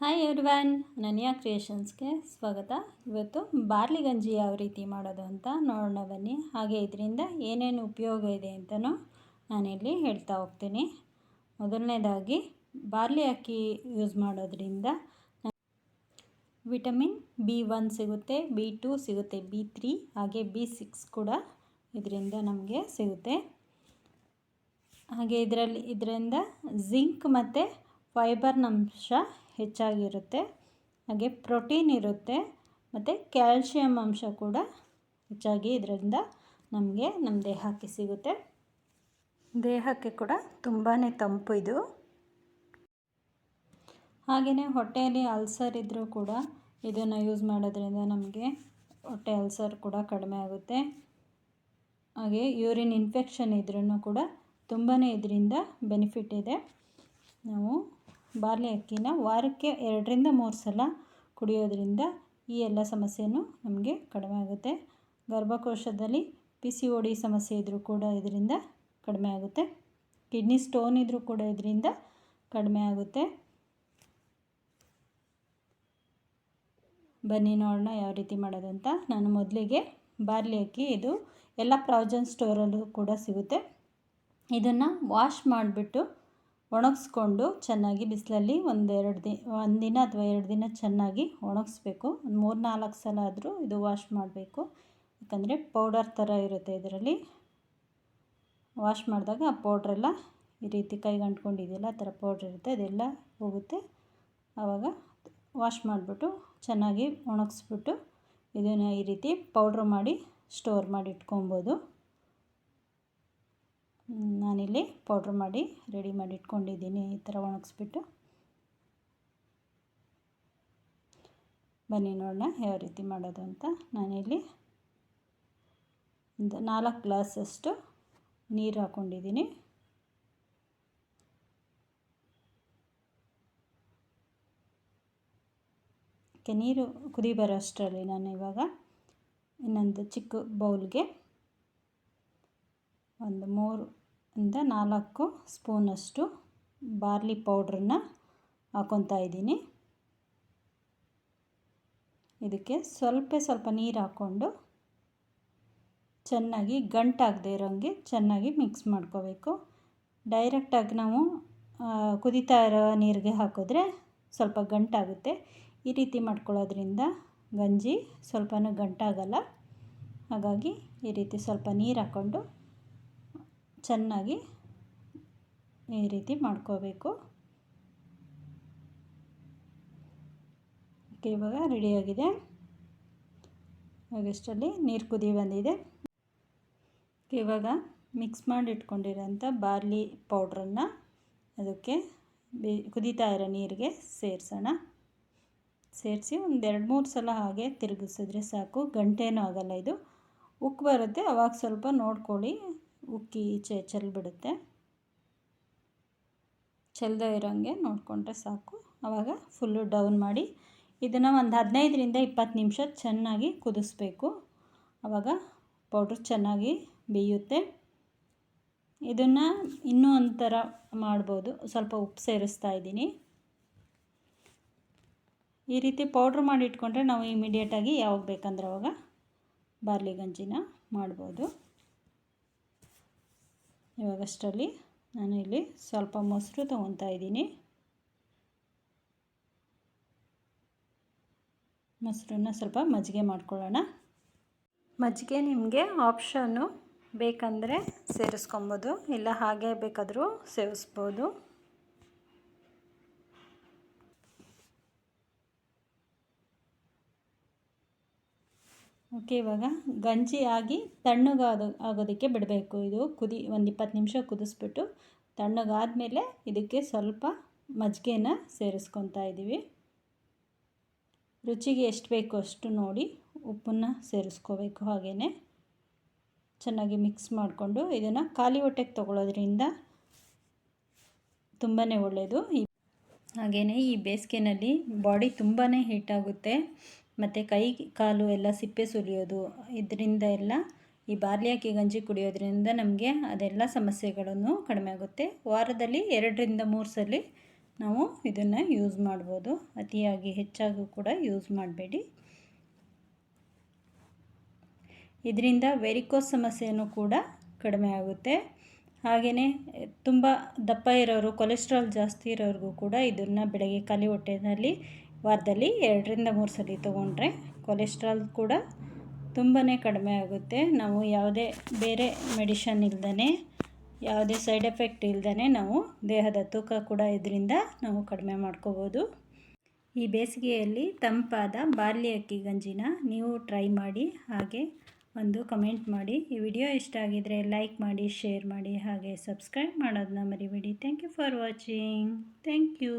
Hi everyone ನನಿಯಾ ಕ್ರಿಯೇಷನ್ಸ್ಗೆ ಸ್ವಾಗತ. ಇವತ್ತು barley ಗಂಜಿ ಯಾವ ರೀತಿ ಮಾಡೋದು ಅಂತ ನೋಡೋಣ ಬನ್ನಿ. ಹಾಗೆ ಇದರಿಂದ ಏನೇನು ಉಪಯೋಗ ಇದೆ ಅಂತಲೂ ನಾನಿಲ್ಲಿ ಹೇಳ್ತಾ ಹೋಗ್ತೀನಿ. ಮೊದಲನೇದಾಗಿ, ಬಾರ್ಲಿ ಅಕ್ಕಿ ಯೂಸ್ ಮಾಡೋದ್ರಿಂದ ವಿಟಮಿನ್ ಬಿ ಒನ್ ಸಿಗುತ್ತೆ, ಬಿ ಟೂ ಸಿಗುತ್ತೆ, ಬಿ ತ್ರೀ ಹಾಗೆ ಬಿ ಸಿಕ್ಸ್ ಕೂಡ ಇದರಿಂದ ನಮಗೆ ಸಿಗುತ್ತೆ. ಹಾಗೆ ಇದರಲ್ಲಿ, ಇದರಿಂದ ಜಿಂಕ್ ಮತ್ತು ಫೈಬರ್ನ ಅಂಶ ಹೆಚ್ಚಾಗಿರುತ್ತೆ. ಹಾಗೆ ಪ್ರೋಟೀನ್ ಇರುತ್ತೆ. ಮತ್ತು ಕ್ಯಾಲ್ಶಿಯಂ ಅಂಶ ಕೂಡ ಹೆಚ್ಚಾಗಿ ಇದರಿಂದ ನಮಗೆ ನಮ್ಮ ದೇಹಕ್ಕೆ ಸಿಗುತ್ತೆ. ದೇಹಕ್ಕೆ ಕೂಡ ತುಂಬಾ ತಂಪು ಇದು. ಹಾಗೆಯೇ ಹೊಟ್ಟೆಯಲ್ಲಿ ಅಲ್ಸರ್ ಇದ್ದರೂ ಕೂಡ ಇದನ್ನು ಯೂಸ್ ಮಾಡೋದ್ರಿಂದ ನಮಗೆ ಹೊಟ್ಟೆ ಅಲ್ಸರ್ ಕೂಡ ಕಡಿಮೆ ಆಗುತ್ತೆ. ಹಾಗೆ ಯೂರಿನ್ ಇನ್ಫೆಕ್ಷನ್ ಇದ್ರೂ ಕೂಡ ತುಂಬಾ ಇದರಿಂದ ಬೆನಿಫಿಟ್ ಇದೆ. ನಾವು ಬಾರ್ಲಿ ಅಕ್ಕಿನ ವಾರಕ್ಕೆ ಎರಡರಿಂದ ಮೂರು ಸಲ ಕುಡಿಯೋದರಿಂದ ಈ ಎಲ್ಲ ಸಮಸ್ಯೆಯೂ ನಮಗೆ ಕಡಿಮೆ ಆಗುತ್ತೆ. ಗರ್ಭಕೋಶದಲ್ಲಿ ಪಿ ಸಿ ಒ ಡಿ ಸಮಸ್ಯೆ ಇದ್ದರೂ ಕೂಡ ಇದರಿಂದ ಕಡಿಮೆ ಆಗುತ್ತೆ. ಕಿಡ್ನಿ ಸ್ಟೋನ್ ಇದ್ದರೂ ಕೂಡ ಇದರಿಂದ ಕಡಿಮೆ ಆಗುತ್ತೆ. ಬನ್ನಿ ನೋಡೋಣ ಯಾವ ರೀತಿ ಮಾಡೋದು ಅಂತ. ನಾನು ಮೊದಲಿಗೆ ಬಾರ್ಲಿ ಅಕ್ಕಿ, ಇದು ಎಲ್ಲ ಪ್ರಾವಿಜನ್ ಸ್ಟೋರಲ್ಲೂ ಕೂಡ ಸಿಗುತ್ತೆ. ಇದನ್ನು ವಾಶ್ ಮಾಡಿಬಿಟ್ಟು ಒಣಗಿಸ್ಕೊಂಡು ಚೆನ್ನಾಗಿ ಬಿಸಿಲಲ್ಲಿ ಒಂದೆರಡು ದಿ, ಒಂದು ದಿನ ಅಥವಾ ಎರಡು ದಿನ ಚೆನ್ನಾಗಿ ಒಣಗಿಸ್ಬೇಕು. ಒಂದು ಮೂರು ನಾಲ್ಕು ಸಲ ಆದರೂ ಇದು ವಾಶ್ ಮಾಡಬೇಕು. ಯಾಕಂದರೆ ಪೌಡರ್ ಥರ ಇರುತ್ತೆ ಇದರಲ್ಲಿ. ವಾಶ್ ಮಾಡಿದಾಗ ಆ ಪೌಡ್ರೆಲ್ಲ ಈ ರೀತಿ ಕೈಗೆ ಅಂಟ್ಕೊಂಡಿದೆಯಲ್ಲ ಆ ಥರ ಪೌಡ್ರ್ ಇರುತ್ತೆ, ಅದೆಲ್ಲ ಹೋಗುತ್ತೆ. ಆವಾಗ ವಾಶ್ ಮಾಡಿಬಿಟ್ಟು ಚೆನ್ನಾಗಿ ಒಣಗಿಸ್ಬಿಟ್ಟು ಇದನ್ನು ಈ ರೀತಿ ಪೌಡ್ರ್ ಮಾಡಿ ಸ್ಟೋರ್ ಮಾಡಿ ಇಟ್ಕೊಬೋದು. ನಾನಿಲ್ಲಿ ಪೌಡ್ರ್ ಮಾಡಿ ರೆಡಿ ಮಾಡಿ ಇಟ್ಕೊಂಡಿದ್ದೀನಿ. ಈ ಥರ ಒಣಗಿಸ್ಬಿಟ್ಟು. ಬನ್ನಿ ನೋಡೋಣ ಯಾವ ರೀತಿ ಮಾಡೋದು ಅಂತ. ನಾನಿಲ್ಲಿ ಒಂದು ನಾಲ್ಕು ಗ್ಲಾಸಷ್ಟು ನೀರು ಹಾಕ್ಕೊಂಡಿದ್ದೀನಿ ನೀರು ಕುದಿ ಬರೋ ಅಷ್ಟರಲ್ಲಿ ನಾನು ಇವಾಗ ಇನ್ನೊಂದು ಚಿಕ್ಕ ಬೌಲ್ಗೆ ಒಂದು ಮೂರು ಇಂದ ನಾಲ್ಕು ಸ್ಪೂನಷ್ಟು ಬಾರ್ಲಿ ಪೌಡ್ರನ್ನ ಹಾಕೊತಾ ಇದ್ದೀನಿ. ಇದಕ್ಕೆ ಸ್ವಲ್ಪ ಸ್ವಲ್ಪ ನೀರು ಹಾಕ್ಕೊಂಡು ಚೆನ್ನಾಗಿ ಗಂಟಾಗದೆ ಇರೋಂಗೆ ಚೆನ್ನಾಗಿ ಮಿಕ್ಸ್ ಮಾಡ್ಕೋಬೇಕು. ಡೈರೆಕ್ಟಾಗಿ ನಾವು ಕುದಿತಾ ಇರೋ ನೀರಿಗೆ ಹಾಕಿದ್ರೆ ಸ್ವಲ್ಪ ಗಂಟಾಗುತ್ತೆ ಈ ರೀತಿ ಮಾಡ್ಕೊಳ್ಳೋದ್ರಿಂದ ಗಂಜಿ ಸ್ವಲ್ಪನೂ ಗಂಟಾಗಲ್ಲ. ಹಾಗಾಗಿ ಈ ರೀತಿ ಸ್ವಲ್ಪ ನೀರು ಹಾಕ್ಕೊಂಡು ಚೆನ್ನಾಗಿ ಈ ರೀತಿ ಮಾಡ್ಕೋಬೇಕು. ಓಕೆ, ಇವಾಗ ರೆಡಿಯಾಗಿದೆ ಇವಾಗಷ್ಟರಲ್ಲಿ ನೀರು ಕುದಿ ಬಂದಿದೆ. ಇವಾಗ ಮಿಕ್ಸ್ ಮಾಡಿ ಇಟ್ಕೊಂಡಿರೋಂಥ ಬಾರ್ಲಿ ಪೌಡ್ರನ್ನು ಅದಕ್ಕೆ ಬಿ, ಕುದೀತಾ ಇರೋ ನೀರಿಗೆ ಸೇರಿಸೋಣ. ಸೇರಿಸಿ ಒಂದು ಎರಡು ಮೂರು ಸಲ ಹಾಗೆ ತಿರುಗಿಸಿದ್ರೆ ಸಾಕು. ಗಂಟೆನೂ ಆಗೋಲ್ಲ ಇದು. ಉಕ್ಕು ಬರುತ್ತೆ, ಅವಾಗ ಸ್ವಲ್ಪ ನೋಡ್ಕೊಳ್ಳಿ. ಉಕ್ಕಿ ಈಚೆ ಚೆಲ್ಬಿಡುತ್ತೆ ಚೆಲ್ಲದೆ ಇರೋಂಗೆ ನೋಡಿಕೊಂಡ್ರೆ ಸಾಕು. ಆವಾಗ ಫುಲ್ಲು ಡೌನ್ ಮಾಡಿ ಇದನ್ನು ಒಂದು ಹದಿನೈದರಿಂದ ಇಪ್ಪತ್ತು ನಿಮಿಷ ಚೆನ್ನಾಗಿ ಕುದಿಸ್ಬೇಕು. ಆವಾಗ ಪೌಡ್ರ್ ಚೆನ್ನಾಗಿ ಬೇಯುತ್ತೆ. ಇದನ್ನು ಇನ್ನೂ ಒಂಥರ ಮಾಡ್ಬೋದು. ಸ್ವಲ್ಪ ಉಪ್ಪು ಸೇರಿಸ್ತಾ ಇದ್ದೀನಿ. ಈ ರೀತಿ ಪೌಡ್ರ್ ಮಾಡಿ ಇಟ್ಕೊಂಡ್ರೆ ನಾವು ಇಮಿಡಿಯೇಟಾಗಿ ಯಾವಾಗ ಬೇಕಂದ್ರೆ ಅವಾಗ ಬಾರ್ಲಿ ಗಂಜಿನ ಮಾಡ್ಬೋದು. ಇವಾಗಷ್ಟರಲ್ಲಿ ನಾನು ಇಲ್ಲಿ ಸ್ವಲ್ಪ ಮೊಸರು ತೊಗೊತಾ ಇದ್ದೀನಿ. ಮೊಸರನ್ನ ಸ್ವಲ್ಪ ಮಜ್ಜಿಗೆ ಮಾಡ್ಕೊಳ್ಳೋಣ. ಮಜ್ಜಿಗೆ ನಿಮಗೆ ಆಪ್ಷನ್ನು ಬೇಕಂದರೆ ಸೇರಿಸ್ಕೊಬೋದು, ಇಲ್ಲ ಹಾಗೆ ಬೇಕಾದರೂ ಸೇವಿಸ್ಬೋದು ಓಕೆ, ಇವಾಗ ಗಂಜಿ ಆಗಿ ತಣ್ಣಗಾದ ಆಗೋದಕ್ಕೆ ಬಿಡಬೇಕು. ಇದು ಕುದಿ ಒಂದು ಇಪ್ಪತ್ತು ನಿಮಿಷ ಕುದಿಸ್ಬಿಟ್ಟು ತಣ್ಣಗಾದಮೇಲೆ ಇದಕ್ಕೆ ಸ್ವಲ್ಪ ಮಜ್ಜಿಗೆನ ಸೇರಿಸ್ಕೊತಾ ಇದ್ದೀವಿ ರುಚಿಗೆ ಎಷ್ಟು ಬೇಕು ಅಷ್ಟು ನೋಡಿ ಉಪ್ಪನ್ನು ಸೇರಿಸ್ಕೋಬೇಕು ಹಾಗೆಯೇ ಚೆನ್ನಾಗಿ ಮಿಕ್ಸ್ ಮಾಡಿಕೊಂಡು ಇದನ್ನು ಖಾಲಿ ಹೊಟ್ಟೆಗೆ ತೊಗೊಳೋದ್ರಿಂದ ತುಂಬಾ ಒಳ್ಳೆಯದು ಹಾಗೆಯೇ ಈ ಬೇಸಿಗೆನಲ್ಲಿ ಬಾಡಿ ತುಂಬಾ ಹೀಟಾಗುತ್ತೆ ಮತ್ತು ಕೈ ಕಾಲು ಎಲ್ಲ ಸಿಪ್ಪೆ ಸುಲಿಯೋದು, ಇದರಿಂದ ಎಲ್ಲ ಈ ಬಾರ್ಲಿ ಅಕ್ಕಿ ಗಂಜಿ ಕುಡಿಯೋದ್ರಿಂದ ನಮಗೆ ಅದೆಲ್ಲ ಸಮಸ್ಯೆಗಳನ್ನು ಕಡಿಮೆ ಆಗುತ್ತೆ. ವಾರದಲ್ಲಿ ಎರಡರಿಂದ ಮೂರು ಸಲ ನಾವು ಇದನ್ನು ಯೂಸ್ ಮಾಡ್ಬೋದು. ಅತಿಯಾಗಿ ಹೆಚ್ಚಾಗೂ ಕೂಡ ಯೂಸ್ ಮಾಡಬೇಡಿ. ಇದರಿಂದ ವೆರಿಕೋಸ್ ಸಮಸ್ಯೆಯೂ ಕೂಡ ಕಡಿಮೆ ಆಗುತ್ತೆ. ಹಾಗೆಯೇ ತುಂಬ ದಪ್ಪ ಇರೋರು ಕೊಲೆಸ್ಟ್ರಾಲ್ ಜಾಸ್ತಿ ಇರೋರಿಗೂ ಕೂಡ ಇದನ್ನು ಬೆಳಗ್ಗೆ ಖಾಲಿ ಹೊಟ್ಟೆಯಲ್ಲಿ ವಾರದಲ್ಲಿ ಎರಡರಿಂದ ಮೂರು ಸಲ ತೊಗೊಂಡ್ರೆ ಕೊಲೆಸ್ಟ್ರಾಲ್ ಕೂಡ ತುಂಬಾ ಕಡಿಮೆ ಆಗುತ್ತೆ. ನಾವು ಯಾವುದೇ ಬೇರೆ ಮೆಡಿಷನ್ ಇಲ್ದೇ ಯಾವುದೇ ಸೈಡ್ ಎಫೆಕ್ಟ್ ಇಲ್ದೇ ನಾವು ದೇಹದ ತೂಕ ಕೂಡ ಇದರಿಂದ ನಾವು ಕಡಿಮೆ ಮಾಡ್ಕೋಬೋದು. ಈ ಬೇಸಿಗೆಯಲ್ಲಿ ತಂಪಾದ ಬಾರ್ಲಿ ಅಕ್ಕಿ ಗಂಜಿನ ನೀವು ಟ್ರೈ ಮಾಡಿ, ಹಾಗೆ ಒಂದು ಕಮೆಂಟ್ ಮಾಡಿ. ಈ ವಿಡಿಯೋ ಇಷ್ಟ ಆಗಿದರೆ ಲೈಕ್ ಮಾಡಿ, ಶೇರ್ ಮಾಡಿ, ಹಾಗೆ ಸಬ್ಸ್ಕ್ರೈಬ್ ಮಾಡೋದನ್ನ ಮರಿಬೇಡಿ. Thank you for watching. Thank you.